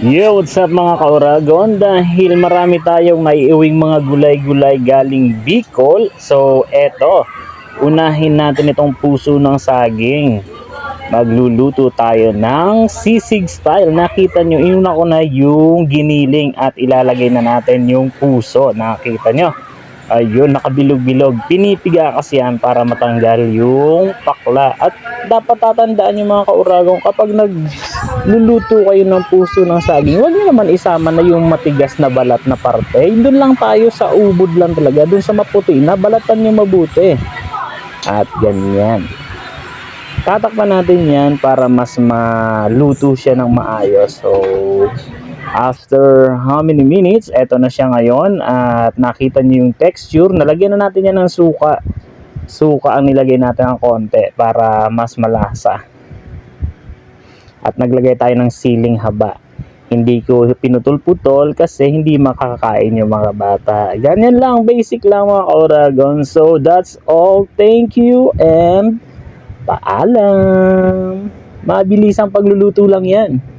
Yo, what's up mga kauragon? Dahil marami tayong maiiwing mga gulay-gulay galing Bicol, so eto, unahin natin itong puso ng saging. Magluluto tayo ng sisig style. Nakita nyo, inuna ko na yung giniling at ilalagay na natin yung puso. Nakita nyo? Ayun, nakabilog-bilog. Pinipiga kasi yan para matanggal yung pakla. At dapat tatandaan yung mga kauragong kapag nagluluto kayo ng puso ng saging, huwag nyo naman isama na yung matigas na balat na parte. Doon lang tayo sa ubod lang talaga. Doon sa maputi na balatan nyo mabuti. At ganyan. Tatakpan natin yan para mas maluto siya ng maayos. So, After how many minutes, eto na siya ngayon at nakita niyo yung texture. Nalagyan na natin yan ng suka. Suka ang nilagay natin ng konti para mas malasa. At naglagay tayo ng siling haba. Hindi ko pinutol-putol kasi hindi makakakain yung mga bata. Ganyan lang, basic lang mga Oragon. So that's all. Thank you and paalam. Mabilis ang pagluluto lang yan.